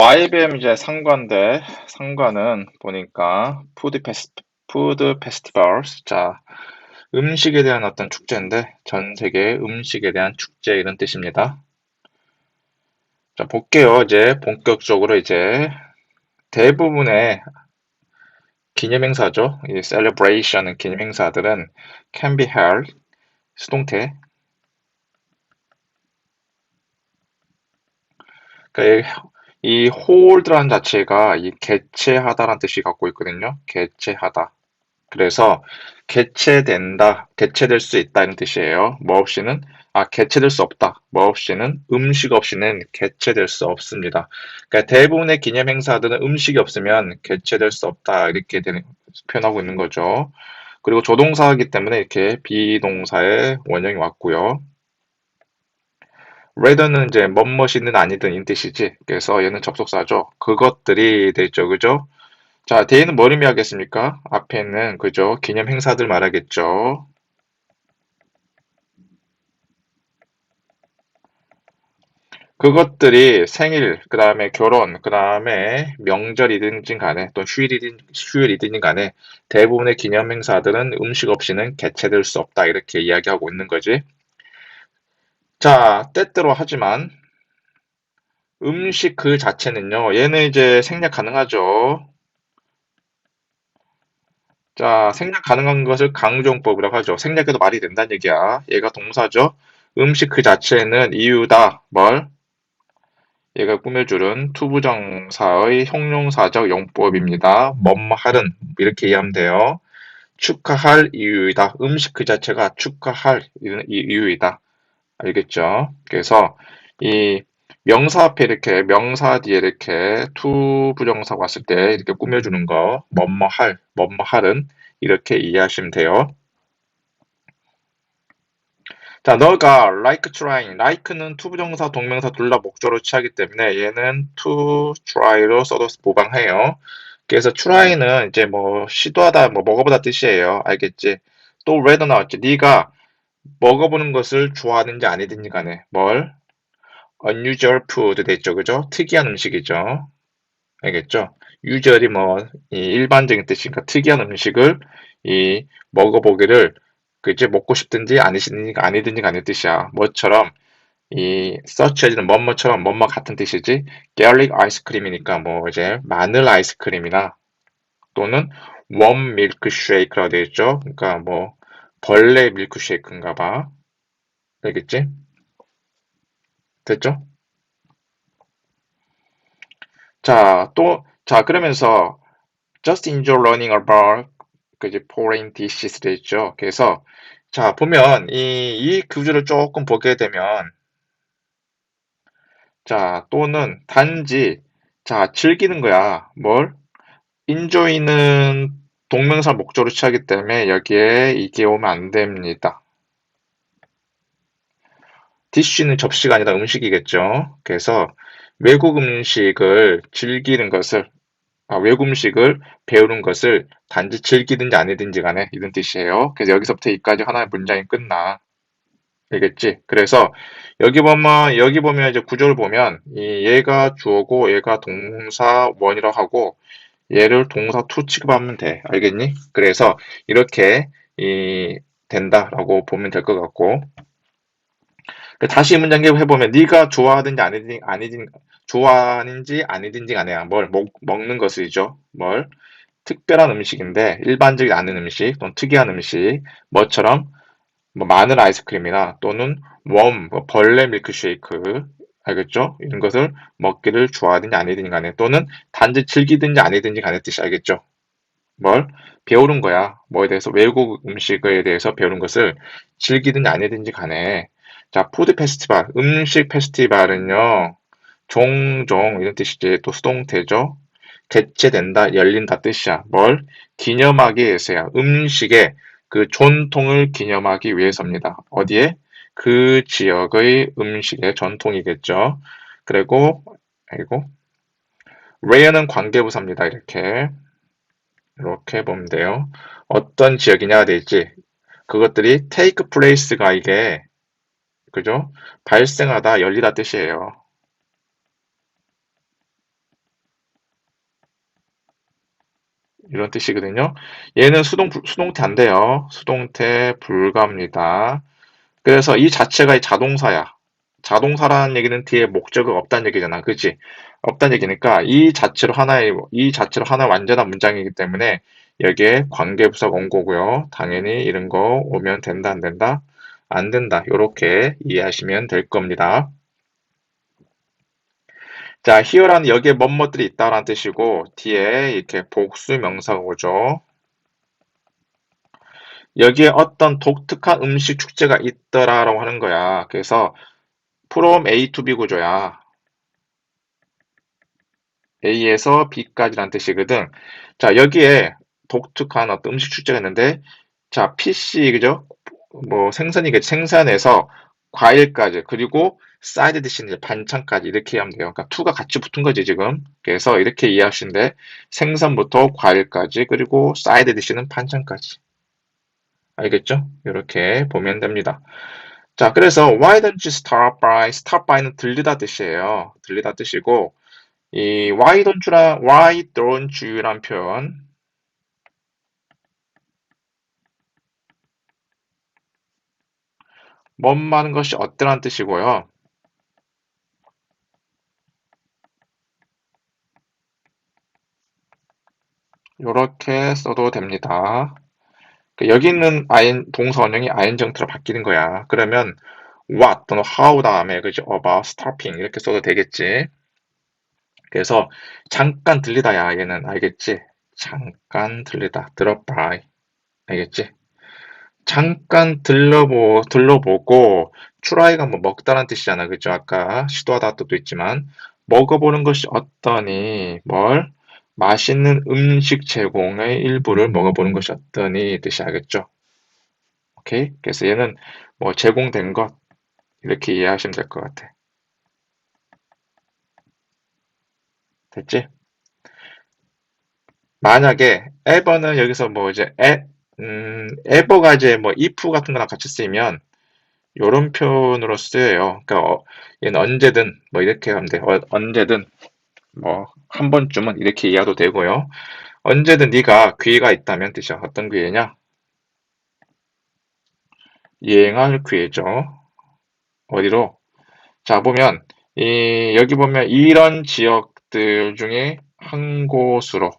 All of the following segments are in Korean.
YBM 이제 상관대 상관은 보니까 푸드 페스 푸드 페스티벌 자 음식에 대한 어떤 축제인데 전 세계 음식에 대한 축제 이런 뜻입니다. 자 볼게요. 이제 본격적으로 이제 대부분의 기념행사죠. 이 celebration 기념행사들은 can be held 수동태 그러니까 이 hold라는 자체가 이 개최하다라는 뜻이 갖고 있거든요. 개최하다. 그래서 개최된다, 개최될 수 있다 이런 뜻이에요. 뭐 없이는 아 개최될 수 없다. 뭐 없이는 음식 없이는 개최될 수 없습니다. 그러니까 대부분의 기념 행사들은 음식이 없으면 개최될 수 없다 이렇게 되는, 표현하고 있는 거죠. 그리고 조동사이기 때문에 이렇게 비동사의 원형이 왔고요. Rather는 이제 뭐뭇이든 아니든 인 뜻이지. 그래서 얘는 접속사죠. 그것들이 되죠. 그죠? 자, 뒤에는 뭘 의미하겠습니까? 앞에는 그죠? 기념 행사들 말하겠죠. 그것들이 생일, 그 다음에 결혼, 그 다음에 명절이든지 간에 또 휴일이든, 휴일이든 간에 대부분의 기념 행사들은 음식 없이는 개최될 수 없다. 이렇게 이야기하고 있는 거지. 자, 때때로 하지만 음식 그 자체는요. 얘는 이제 생략 가능하죠. 자, 생략 가능한 것을 강조용법이라고 하죠. 생략해도 말이 된다는 얘기야. 얘가 동사죠. 음식 그 자체는 이유다. 뭘? 얘가 꾸며주는 투부정사의 형용사적 용법입니다. 뭐뭐할은 이렇게 이해하면 돼요. 축하할 이유이다. 음식 그 자체가 축하할 이유이다. 알겠죠? 그래서 이 명사 앞에 이렇게 명사 뒤에 이렇게 투 부정사가 왔을 때 이렇게 꾸며주는 거 뭐뭐 할, 뭐뭐 할은 이렇게 이해하시면 돼요. 자, 너가 like trying, like는 투부정사, 동명사 둘 다 목조로 취하기 때문에 얘는 to try로 써도 보방해요. 그래서 try는 이제 뭐 시도하다, 뭐 먹어보다 뜻이에요. 알겠지? 또 rather 나왔지. 네가 먹어보는 것을 좋아하는지 아니든지 간에 뭘 unusual food 됐죠. 그죠? 특이한 음식이죠. 알겠죠? usually 뭐 일반적인 뜻이니까 특이한 음식을 이 먹어보기를 그제 먹고 싶든지 아니든지 아니든지 간의 뜻이야. 뭐처럼 이 서치해지는 뭐뭐처럼 뭐뭐 같은 뜻이지. garlic 아이스크림이니까 뭐 이제 마늘 아이스크림이나 또는 웜 밀크 쉐이크라고 되어 있죠. 그러니까 뭐 벌레 밀크 쉐이크인가 봐. 알겠지? 됐죠? 자, 또, 자, 그러면서 just enjoy learning about 그지 foreign dishes 돼 있죠. 그래서 자, 보면 이, 이 구조를 조금 보게 되면 자, 또는 단지 자, 즐기는 거야. 뭘? enjoy는 동명사 목적으로 취하기 때문에 여기에 이게 오면 안 됩니다. 디쉬는 접시가 아니라 음식이겠죠. 그래서 외국 음식을 즐기는 것을 아, 외국 음식을 배우는 것을 단지 즐기든지 아니든지 간에 이런 뜻이에요. 그래서 여기서부터 이까지 하나의 문장이 끝나. 알겠지? 그래서 여기 보면 여기 보면 이제 구조를 보면 이 얘가 주어고 얘가 동사 원이라고 하고 얘를 동사 to 취급하면 돼. 알겠니? 그래서 이렇게 이 된다라고 보면 될 것 같고 그 다시 이 문장 해보면 네가 좋아하든지 아니든지 아니든 좋아하는지 아니든지 간에 뭘 먹, 먹는 것이죠. 뭘 특별한 음식인데 일반적이 아닌 음식 또는 특이한 음식 뭐처럼 뭐 마늘 아이스크림이나 또는 웜뭐 벌레 밀크쉐이크 알겠죠? 이런 것을 먹기를 좋아하든지 아니든지 간에 또는 단지 즐기든지 아니든지 간에 뜻이 알겠죠? 뭘? 배우는 거야. 뭐에 대해서 외국 음식에 대해서 배우는 것을 즐기든지 아니든지 간에 자, 푸드 페스티벌, 음식 페스티벌은요. 종종 이런 뜻이지. 또 수동태죠. 개최된다, 열린다 뜻이야. 뭘? 기념하기 위해서야. 음식의 그 전통을 기념하기 위해서입니다. 어디에? 그 지역의 음식의 전통이겠죠. 그리고 아이고 rare는 관계부사입니다. 이렇게 이렇게 보면 돼요. 어떤 지역이냐가 되지 그것들이 take place가 이게 그죠? 발생하다, 열리다 뜻이에요. 이런 뜻이거든요. 얘는 수동, 수동태 안 돼요. 수동태 불가입니다. 그래서 이 자체가 이 자동사야. 자동사라는 얘기는 뒤에 목적어가 없다는 얘기잖아. 그치? 없다는 얘기니까 이 자체로 하나의, 이 자체로 하나의 완전한 문장이기 때문에 여기에 관계부사가 온 거고요. 당연히 이런 거 오면 된다, 안 된다? 안 된다. 이렇게 이해하시면 될 겁니다. 자, here라는 여기에 뭐뭐들이 있다라는 뜻이고 뒤에 이렇게 복수 명사가 오죠. 여기에 어떤 독특한 음식 축제가 있더라라고 하는 거야. 그래서 from A to B 구조야. A에서 B까지란 뜻이거든. 자, 여기에 독특한 어떤 음식 축제가 있는데, 자, PC, 그죠? 뭐 생선이겠지. 생선에서 과일까지, 그리고 사이드 이제 반찬까지 이렇게 하면 돼요. 그러니까 투가 같이 붙은 거지, 지금. 그래서 이렇게 이해하시면 돼. 생선부터 과일까지, 그리고 사이드 디시는 반찬까지. 알겠죠? 이렇게 보면 됩니다. 자, 그래서 why don't you start by? start by는 들리다 뜻이에요. 들리다 뜻이고 이 why don't you라 why don't you란 표현 뭔 많은 것이 어떠란 뜻이고요. 이렇게 써도 됩니다. 그 여기 있는 아인 동사 원형이 ing 형태로 바뀌는 거야. 그러면 what 또는 how 다음에 그죠? about, stopping 이렇게 써도 되겠지. 그래서 잠깐 들리다야 얘는 알겠지? 잠깐 들리다 by 알겠지? 잠깐 들러보 들러보고 try가 뭐 먹다란 뜻이잖아 그죠? 아까 시도하다 뜻도 있지만 먹어보는 것이 어떠니 뭘 맛있는 음식 제공의 일부를 먹어보는 것이 어떠니 뜻이 알겠죠? 오케이? 그래서 얘는 뭐 제공된 것 이렇게 이해하시면 될 것 같아. 됐지? 만약에 ever는 여기서 뭐 이제 에, 음, ever가 이제 뭐 if 같은 거랑 같이 쓰이면 요런 표현으로 쓰여요. 그러니까 어, 얘는 언제든 뭐 이렇게 하면 돼. 어, 언제든 뭐 한 번쯤은 이렇게 이해도 되고요. 언제든 네가 기회가 있다면 뜻이야. 어떤 기회냐? 여행할 기회죠. 어디로? 자 보면 이 여기 보면 이런 지역들 중에 한 곳으로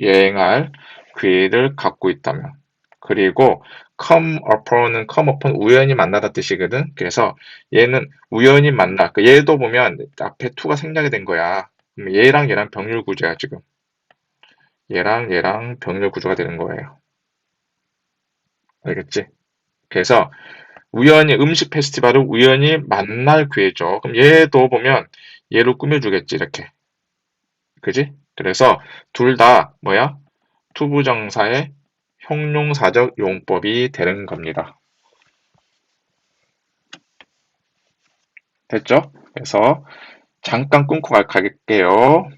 여행할 기회를 갖고 있다면 그리고 come upon은 come upon 우연히 만나다 뜻이거든. 그래서 얘는 우연히 만나. 그 얘도 보면 앞에 to가 생략이 된 거야. 그럼 얘랑 얘랑 병렬 구조야 지금. 얘랑 얘랑 병렬 구조가 되는 거예요. 알겠지? 그래서 우연히 음식 페스티벌을 우연히 만날 기회죠. 그럼 얘도 보면 얘로 꾸며주겠지 이렇게. 그지? 그래서 둘 다 뭐야? 투부정사의 형용사적 용법이 되는 겁니다. 됐죠? 그래서 잠깐 끊고 갈게요.